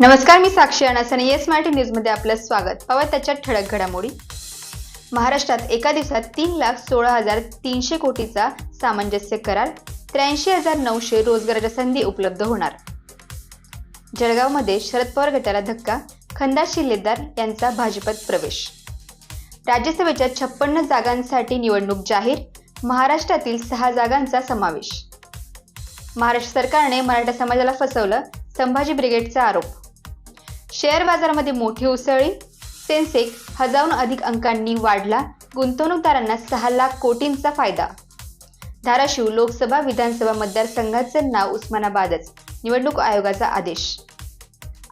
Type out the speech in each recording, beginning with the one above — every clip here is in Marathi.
नमस्कार मी साक्षी अनासने येस मराठी न्यूजमध्ये आपलं स्वागत. पवा त्याच्या ठळक घडामोडी. महाराष्ट्रात एका दिवसात तीन लाख सोळा हजार तीनशे कोटीचा सामंजस्य करार त्र्याऐंशी हजार नऊशे रोजगाराच्या संधी उपलब्ध होणार. जळगावमध्ये शरद पवार गटाला धक्का खंदा शिल्लेदार यांचा भाजपात प्रवेश. राज्यसभेच्या छप्पन्न जागांसाठी निवडणूक जाहीर महाराष्ट्रातील सहा जागांचा समावेश. महाराष्ट्र सरकारने मराठा समाजाला फसवलं संभाजी ब्रिगेडचा आरोप. शेअर बाजारामध्ये मोठी उसळी. सेन्सेक हजारहून अधिक अंकांनी वाढला. गुंतवणूकदारांना सहा लाख कोटींचा फायदा. धाराशिव लोकसभा विधानसभा मतदारसंघाचं नाव उस्मानाबादच. निवडणूक आयोगाचा आदेश.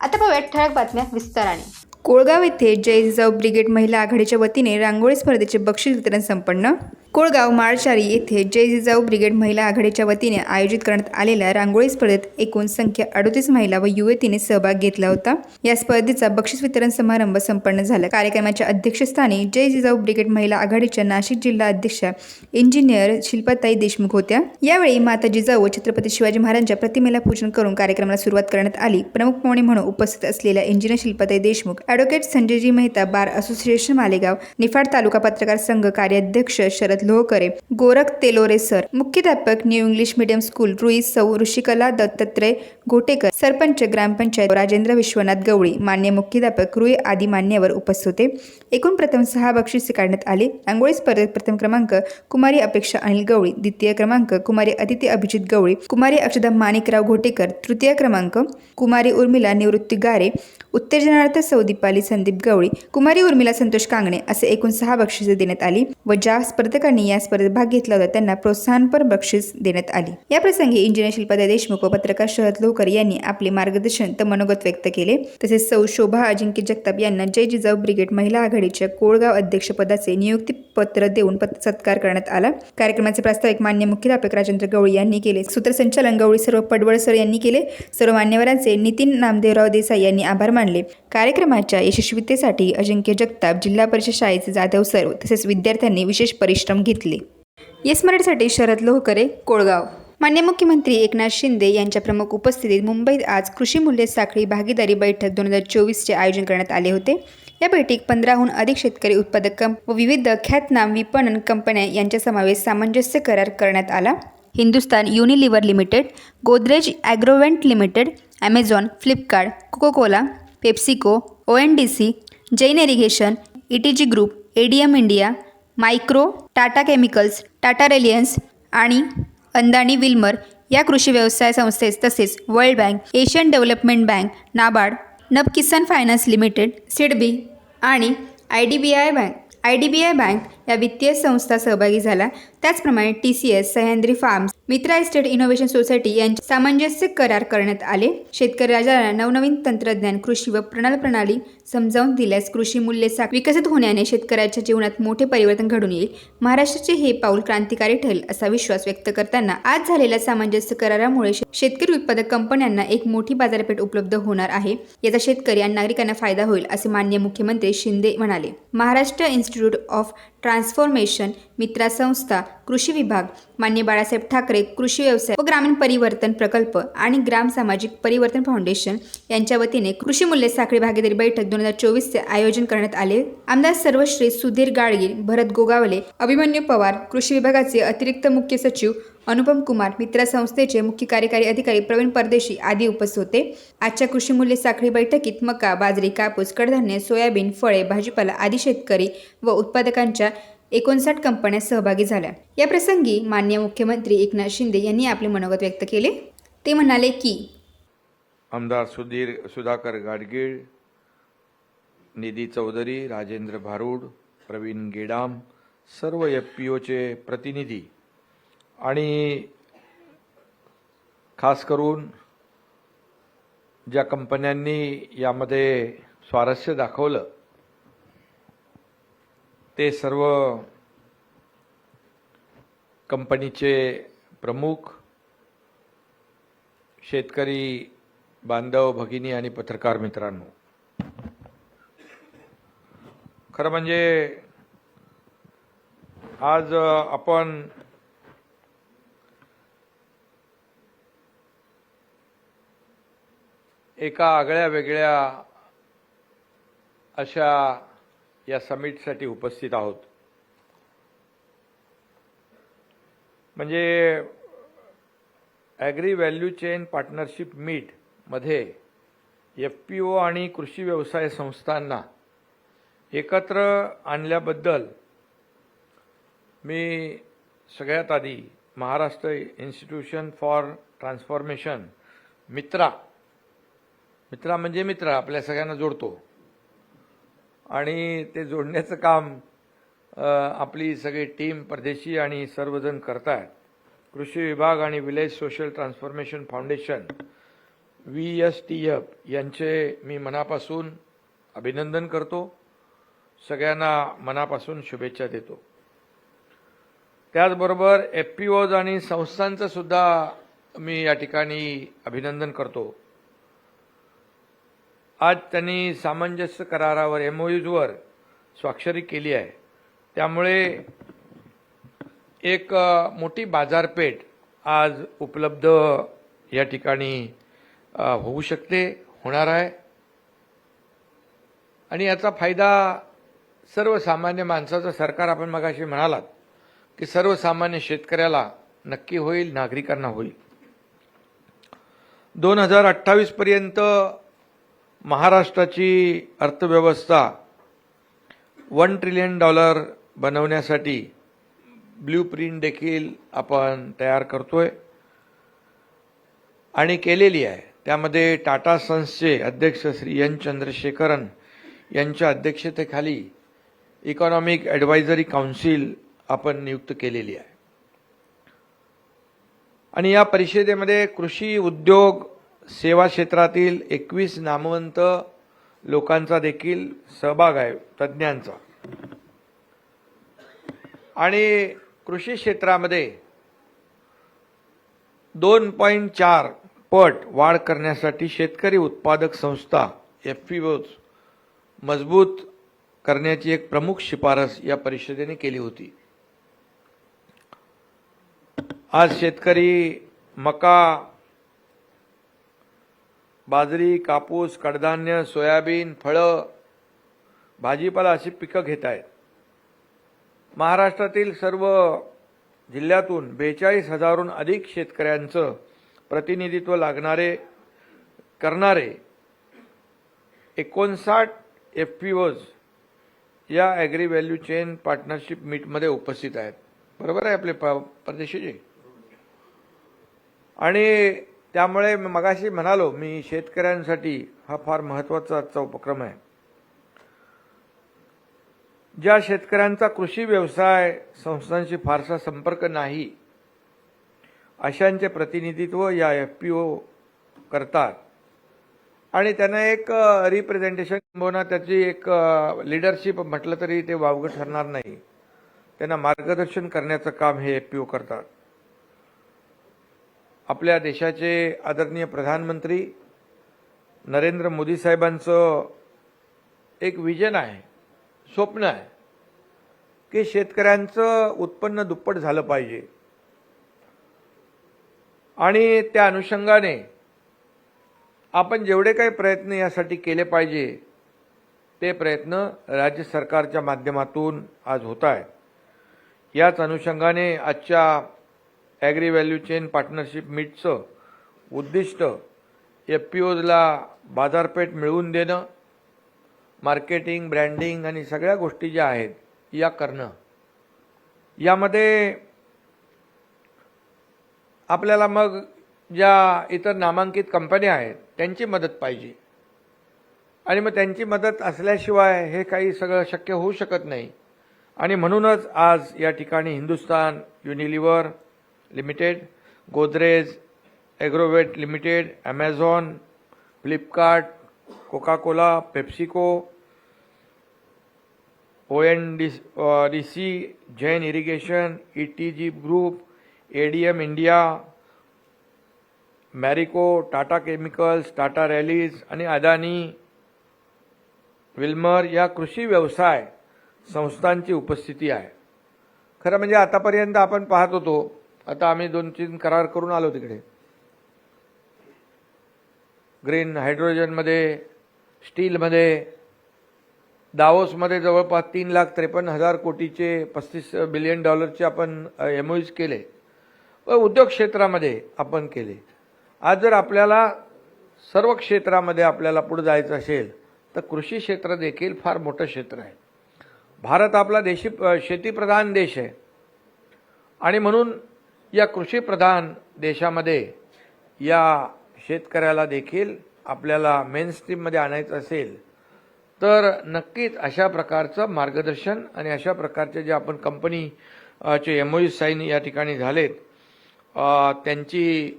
आता पाहूया ठळक बातम्या विस्ताराने. कोळगाव येथे जय जिजाऊ ब्रिगेड महिला आघाडीच्या वतीने रांगोळी स्पर्धेचे बक्षीस वितरण संपन्न. कोळगाव माळचारी येथे जय जिजाऊ ब्रिगेड महिला आघाडीच्या वतीने आयोजित करण्यात आलेल्या रांगोळी स्पर्धेत एकूण संख्या अडतीस महिला व युवतीने सहभाग घेतला होता. या स्पर्धेचा बक्षीस वितरण समारंभ संपन्न झाला. कार्यक्रमाच्या अध्यक्षस्थानी जय जिजाऊ ब्रिगेड महिला आघाडीच्या नाशिक जिल्हा अध्यक्षा इंजिनियर शिल्पाताई देशमुख होत्या. यावेळी माता जिजाऊ व छत्रपती शिवाजी महाराजांच्या प्रतिमेला पूजन करून कार्यक्रमाला सुरुवात करण्यात आली. प्रमुख पाहुणे म्हणून उपस्थित असलेल्या engineer Shilpatai Deshmukh advocate Sanjayji Mehta bar association Malegaon Niphad तालुका पत्रकार संघ कार्याध्यक्ष शरद लोहकरे गोरख तेलोरे सर मुख्याध्यापक new English medium school Rui सौ ऋषिकला दत्तात्रय घोटेकर सरपंच ग्रामपंचायत राजेंद्र विश्वनाथ गवळी मान्य मुख्याध्यापक रुई आदी मान्यवर उपस्थित होते. एकूण प्रथम सहा बक्षिसे काढण्यात आले. रांगोळी स्पर्धेत प्रथम क्रमांक कुमारी अपेक्षा अनिल गवळी द्वितीय क्रमांक कुमारी अदिती अभिजित गवळी कुमारी अक्षदा माणिकराव घोटेकर तृतीय क्रमांक कुमारी उर्मिला निवृत्ती गारे उत्तेजनार्थ सौदीपाली संदीप गवळी कुमारी उर्मिला संतोष कांगणे असे एकूण सहा बक्षिसे देण्यात आली व ज्या स्पर्धकांनी या स्पर्धेत भाग घेतला होता. त्यांना प्रोत्साहनपर बक्षीस देण्यात आली. या प्रसंगी इंजिनियर शिल्पाताई देशमुख व पत्रकार शरद लोकर यांनी आपले मार्गदर्शन तर मनोगत व्यक्त केले. तसेच सौ शोभा अजिंक्य जगताप यांना जय जिजाऊ ब्रिगेड महिला आघाडीच्या कोळगाव अध्यक्षपदाचे नियुक्ती पत्र देऊन पत- सत्कार करण्यात आला. कार्यक्रमाचे प्रास्ताविक मान्य मुख्याध्यापक राजेंद्र गवळी यांनी केले. सूत्रसंचालन गवळी सर्व पडवळ सर यांनी केले. सर्व मान्यवरांचे नितीन नामदेवराव देसाई यांनी आभार मानले. कार्यक्रमाच्या यशस्वीतेसाठी अजिंक्य जगताप जिल्हा परिषद शाळेचे जाधव सर तसेच विद्यार्थ्यांनी विशेष परिश्रम घेतले. येस मराठीसाठी शरद लोहकरे कोळगाव. मान्य मुख्यमंत्री एकनाथ शिंदे यांच्या प्रमुख उपस्थितीत मुंबईत आज कृषी मूल्य साखळी भागीदारी बैठक दोन हजार चोवीसचे आयोजन करण्यात आले होते. या बैठकीत पंधराहून अधिक शेतकरी उत्पादक कंप व विविध ख्यातनाम विपणन कंपन्या यांच्या समावेश सामंजस्य करार करण्यात आला. Hindustan Unilever limited Godrej Agrovet limited Amazon Flipkart Coca Cola PepsiCo O N D C Jain irrigation E T G group A D M India micro Tata chemicals Tata Rallis आणि अंदानी विल्मर या कृषी व्यवसाय संस्थेस तसेच world bank Asian development bank NABARD NAB Kisan finance limited SIDBI आणि I D B I bank I D B I bank या वित्तीय संस्था सहभागी झाला. त्याचप्रमाणे T C S Sahyadri farms Mitra estate innovation society यांचे सामंजस्य करार करण्यात आले. शेतकरी राजाला नवनवीन तंत्रज्ञान कृषी व प्रणाल प्रणाली समजावून दिल्यास कृषी मूल्य साख विकसित होण्याने शेतकऱ्याच्या जीवनात मोठे परिवर्तन घडून येईल. महाराष्ट्राचे हे पाऊल क्रांतिकारी ठरेल असा विश्वास व्यक्त करताना आज झालेल्या सामंजस्य करारामुळे शेतकरी उत्पादक कंपन्यांना एक मोठी बाजारपेठ उपलब्ध होणार आहे. याचा शेतकरी आणि नागरिकांना फायदा होईल असे मान्य मुख्यमंत्री शिंदे म्हणाले. महाराष्ट्र इन्स्टिट्यूट ऑफ ट्रान्सफॉर्मेशन मित्रा संस्था कृषी विभाग मान्य बाळासाहेब ठाकरे कृषी व्यवसाय व ग्रामीण परिवर्तन प्रकल्प आणि ग्राम सामाजिक परिवर्तन फाउंडेशन यांच्या वतीने कृषी मूल्य साखळी भागीदारी बैठक दोन दोन हजार चोवीसचे आयोजन करण्यात आले. आमदार सर्वश्री सुधीर गाडगीळ भरत गोगावले अभिमन्यू पवार कृषी विभागाचे अतिरिक्त मुख्य सचिव अनुपम कुमार मित्रा संस्थेचे मुख्य कार्यकारी अधिकारी प्रवीण परदेशी आदी उपस्थित होते. आजच्या कृषी मूल्य साखळी बैठकीत मका बाजरी कापूस कडधान्य सोयाबीन फळे भाजीपाला आदी शेतकरी व उत्पादकांच्या एकोणसाठ कंपन्या सहभागी झाल्या. या प्रसंगी मान्य मुख्यमंत्री एकनाथ शिंदे यांनी आपले मनोगत व्यक्त केले. ते म्हणाले की आमदार सुधीर सुधाकर गाडगीळ निधी चौधरी राजेंद्र भारूड प्रवीण गेडाम सर्व एफ पी ओचे प्रतिनिधी. आणि खास करून ज्या कंपन्यांनी यामध्ये स्वारस्य दाखवलं ते सर्व कंपनीचे प्रमुख शेतकरी बांधव भगिनी आणि पत्रकार मित्रांनो. खरं म्हणजे आज आपण एका आगळ्या वेगळ्या अशा या समिटसाठी उपस्थित आहोत. म्हणजे ॲग्री व्हॅल्यू चेन पार्टनरशिप मीटमध्ये एफ पी ओ आणि कृषी व्यवसाय संस्थांना एकत्र आणल्याबद्दल मी सगळ्यात आधी महाराष्ट्र इन्स्टिट्यूशन फॉर ट्रान्सफॉर्मेशन मित्रा मित्रा म्हणजे मित्र आपल्या सगळ्यांना जोडतो. आणि ते जोडण्याचं काम आपली सगळी टीम परदेशी आणि सर्वजण आहेत कृषी विभाग आणि village social transformation foundation V S T F यांचे मी मनापासून अभिनंदन करतो. सगळ्यांना मनापासून शुभेच्छा देतो. त्याचबरोबर एफ पी ओज आणि संस्थांचं सुद्धा मी या ठिकाणी अभिनंदन करतो. आज त्यांनी सामंजस्य करारावर एमओयूजवर स्वाक्षरी केली आहे. त्यामुळे एक मोठी बाजारपेठ आज उपलब्ध या ठिकाणी होऊ शकते होणार आहे. आणि याचा फायदा सर्वसामान्य माणसाचं सरकार आपण मगाशी म्हणालात की सर्वसामान्य शेतकऱ्याला नक्की होईल नागरिकांना होईल. दोन हजार अठ्ठावीसपर्यंत महाराष्ट्राची अर्थव्यवस्था वन ट्रिलियन डॉलर बनवण्यासाठी ब्ल्यू प्रिंट देखील आपण तयार करतोय आणि केलेली आहे. त्यामध्ये टाटा सन्सचे अध्यक्ष श्री एन चंद्रशेखरन यांच्या अध्यक्षतेखाली इकॉनॉमिक ॲडवायझरी काउन्सिल आपण नियुक्त केलेली आहे. आणि या परिषदेमध्ये कृषी उद्योग सेवा क्षेत्रातील एकवीस नामवंत लोकांचा देखील सहभाग आहे तज्ज्ञांचा. आणि कृषी क्षेत्रामध्ये दोन पॉईंट चार पट वाढ करण्यासाठी शेतकरी उत्पादक संस्था एफ पी मजबूत करण्याची एक प्रमुख शिफारस या परिषदेने केली होती. आज शेतकरी मका बाजरी कापूस कडधान्य सोयाबीन फळं भाजीपाला अशी पिकं घेत आहेत. महाराष्ट्रातील सर्व जिल्ह्यातून बेचाळीस हजारहून अधिक शेतकऱ्यांचं प्रतिनिधित्व लागणारे करणारे एकोणसाठ एफ पी ओज या ॲग्री व्हॅल्यू चेन पार्टनरशिप मीटमध्ये उपस्थित आहेत. बरोबर आहे आपले प परदेशीजी? आणि त्यामुळे मगाशी म्हणालो मी शेतकऱ्यांसाठी हा फार महत्त्वाचा आजचा उपक्रम आहे. ज्या शेतकऱ्यांचा कृषी व्यवसाय संस्थांशी फारसा संपर्क नाही अशांचे प्रतिनिधित्व या एफ पी ओ करतात. आणि त्यांना एक रिप्रेझेंटेशन किंबहुना त्याची एक लिडरशिप म्हटलं तरी ते वावगं ठरणार नाही. त्यांना मार्गदर्शन करण्याचं काम हे एफ पी ओ करतात. आपल्या देशाचे आदरणीय प्रधानमंत्री नरेंद्र मोदी साहेबांचं एक विजन आहे स्वप्न आहे की शेतकऱ्यांचं उत्पन्न दुप्पट झालं पाहिजे. आणि त्या अनुषंगाने आपण जेवढे काही प्रयत्न यासाठी केले पाहिजे ते प्रयत्न राज्य सरकारच्या माध्यमातून आज होत आहेत. याच अनुषंगाने आजच्या ॲग्री व्हॅल्यू चेन पार्टनरशिप मीटचं उद्दिष्ट एफ पी ओजला बाजारपेठ मिळवून देणं मार्केटिंग ब्रँडिंग आणि सगळ्या गोष्टी ज्या आहेत या करणं. यामध्ये आपल्याला मग ज्या इतर नामांकित कंपन्या आहेत त्यांची मदत पाहिजे. आणि मग त्यांची मदत असल्याशिवाय हे काही सगळं शक्य होऊ शकत नाही. आणि म्हणूनच आज या ठिकाणी Hindustan Unilever limited Godrej Agrovet limited Amazon Flipkart Coca Cola PepsiCo O N D D C Jain irrigation E T G group A D M India Marico Tata chemicals Tata Rallis आणि अदानी विल्मर या कृषी व्यवसाय संस्थांची उपस्थिती आहे. खरं म्हणजे आतापर्यंत आपण पाहत होतो. आता आम्ही दोन तीन करार करून आलो तिकडे. ग्रीन हायड्रोजनमध्ये स्टीलमध्ये दावोसमध्ये जवळपास तीन लाख त्रेपन्न हजार कोटीचे पस्तीस बिलियन डॉलरचे आपण एमओईज केले. व उद्योग क्षेत्रामध्ये आपण केले. आज जर आपल्याला सर्व क्षेत्रामध्ये आपल्याला पुढे जायचं असेल तर कृषी क्षेत्र देखील फार मोठं क्षेत्र आहे. भारत आपला देशी शेतीप्रधान देश आहे. आणि म्हणून या कृषीप्रधान देशामध्ये या शेतकऱ्याला देखील आपल्याला मेन स्ट्रीममध्ये आणायचं असेल तर नक्कीच अशा प्रकारचं मार्गदर्शन आणि अशा प्रकारचे जे आपण कंपनी चे एम ओ साईन या ठिकाणी झालेत त्यांची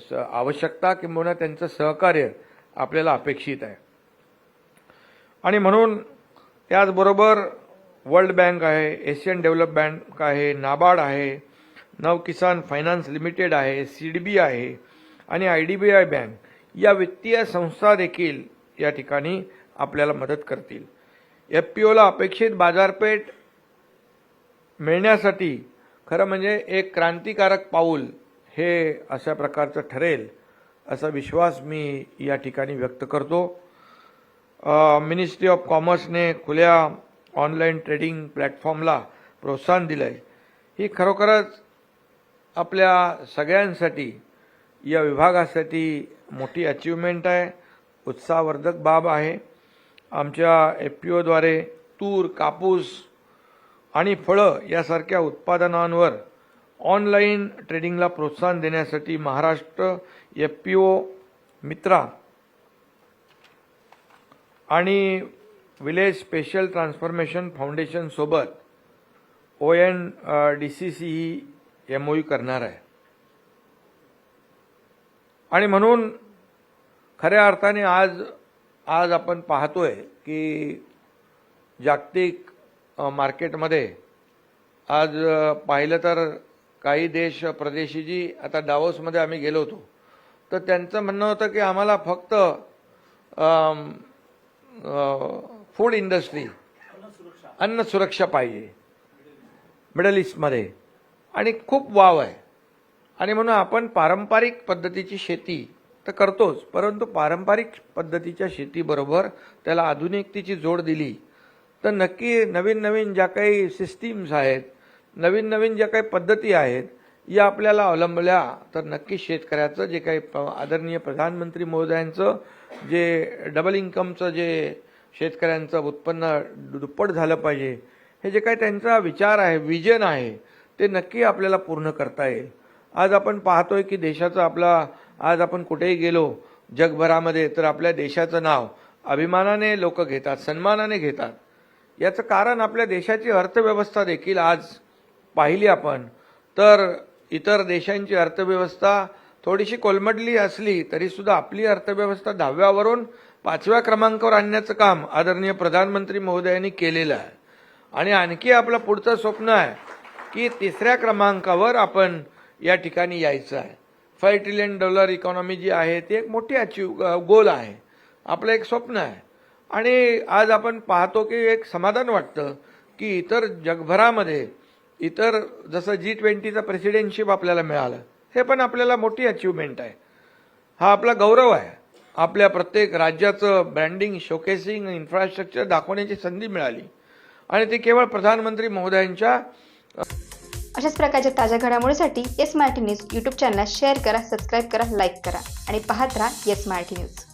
स- आवश्यकता किंबहुना त्यांचं सहकार्य आपल्याला अपेक्षित आहे. आणि म्हणून त्याचबरोबर वर्ल्ड बँक आहे एशियन डेव्हलप बँक आहे नाबार्ड आहे नव किसान फायनान्स लिमिटेड आहे सी डी बी आहे आणि I D B I bank या वित्तीय संस्था देखील या ठिकाणी आपल्याला मदत करतील. एफ पी ओला अपेक्षित बाजारपेठ मिळण्यासाठी खरं म्हणजे एक क्रांतिकारक पाऊल हे अशा प्रकारचं ठरेल असा विश्वास मी या ठिकाणी व्यक्त करतो. मिनिस्ट्री ऑफ कॉमर्सने खुल्या ऑनलाईन ट्रेडिंग प्लॅटफॉर्मला प्रोत्साहन दिलं आहे ही खरोखरच आपल्या सगळ्यांसाठी या विभागासाठी मोठी अचिव्हमेंट आहे उत्साहवर्धक बाब आहे. आमच्या एफ पी ओद्वारे तूर कापूस आणि फळं यासारख्या उत्पादनांवर ऑनलाईन ट्रेडिंगला प्रोत्साहन देण्यासाठी Maharashtra F P O Mitra आणि village special transformation फाउंडेशनसोबत O N D C C ही एम ओ करणार आहे. आणि म्हणून खऱ्या अर्थाने आज आज आपण पाहतोय की जागतिक मार्केटमध्ये. आज पाहिलं तर काही देश प्रदेशी जी आता डावोसमध्ये आम्ही गेलो होतो. तर त्यांचं म्हणणं होतं की आम्हाला फक्त फूड इंडस्ट्री अन्न सुरक्षा पाहिजे. मिडल ईस्टमध्ये आणि खूप वाव आहे. आणि म्हणून आपण पारंपरिक पद्धतीची शेती तर करतोच परंतु पारंपरिक पद्धतीच्या शेतीबरोबर त्याला आधुनिकतेची जोड दिली. तर नक्की नवीन नवीन ज्या काही सिस्टीम्स आहेत नवीन नवीन ज्या काही पद्धती आहेत या आपल्याला अवलंबल्या. तर नक्की शेतकऱ्याचं जे काही प- आदरणीय प्रधानमंत्री महोदयांचं जे डबल इन्कमचं जे शेतकऱ्यांचं उत्पन्न दुप्पट झालं पाहिजे हे जे काही त्यांचा विचार आहे विजन आहे ते नक्की आपल्याला पूर्ण करता येईल. आज आपण पाहतोय की देशाचं आपला आज आपण कुठेही गेलो जगभरामध्ये तर आपल्या देशाचं नाव अभिमानाने लोक घेतात सन्मानाने घेतात. याचं कारण आपल्या देशाची अर्थव्यवस्था देखील आज पाहिली आपण. तर इतर देशांची अर्थव्यवस्था थोडीशी कोलमडली असली तरीसुद्धा आपली अर्थव्यवस्था दहाव्यावरून पाचव्या क्रमांकावर आणण्याचं काम आदरणीय प्रधानमंत्री महोदयांनी केलेलं आहे. आणि आणखी आपलं पुढचं स्वप्न आहे की तिसऱ्या क्रमांकावर आपण या ठिकाणी यायचं आहे. फाय ट्रिलियन डॉलर इकॉनॉमी जी आहे ती एक मोठी अचीव गोल आहे. आपलं एक स्वप्न आहे. आणि आज आपण पाहतो की एक समाधान वाटतं की इतर जगभरामध्ये इतर जसं जी ट्वेंटीचं प्रेसिडेंटशिप आपल्याला मिळालं हे पण आपल्याला मोठी अचिव्हमेंट आहे. हा आपला गौरव आहे. आपल्या प्रत्येक राज्याचं ब्रँडिंग शोकेसिंग इन्फ्रास्ट्रक्चर दाखवण्याची संधी मिळाली. आणि ती केवळ प्रधानमंत्री महोदयांच्या अशाच प्रकारच्या ताज्या घडामोडीसाठी येस मराठी न्यूज यूट्यूब चॅनलला शेअर करा सबस्क्राईब करा लाईक करा आणि पाहत राहा येस मराठी न्यूज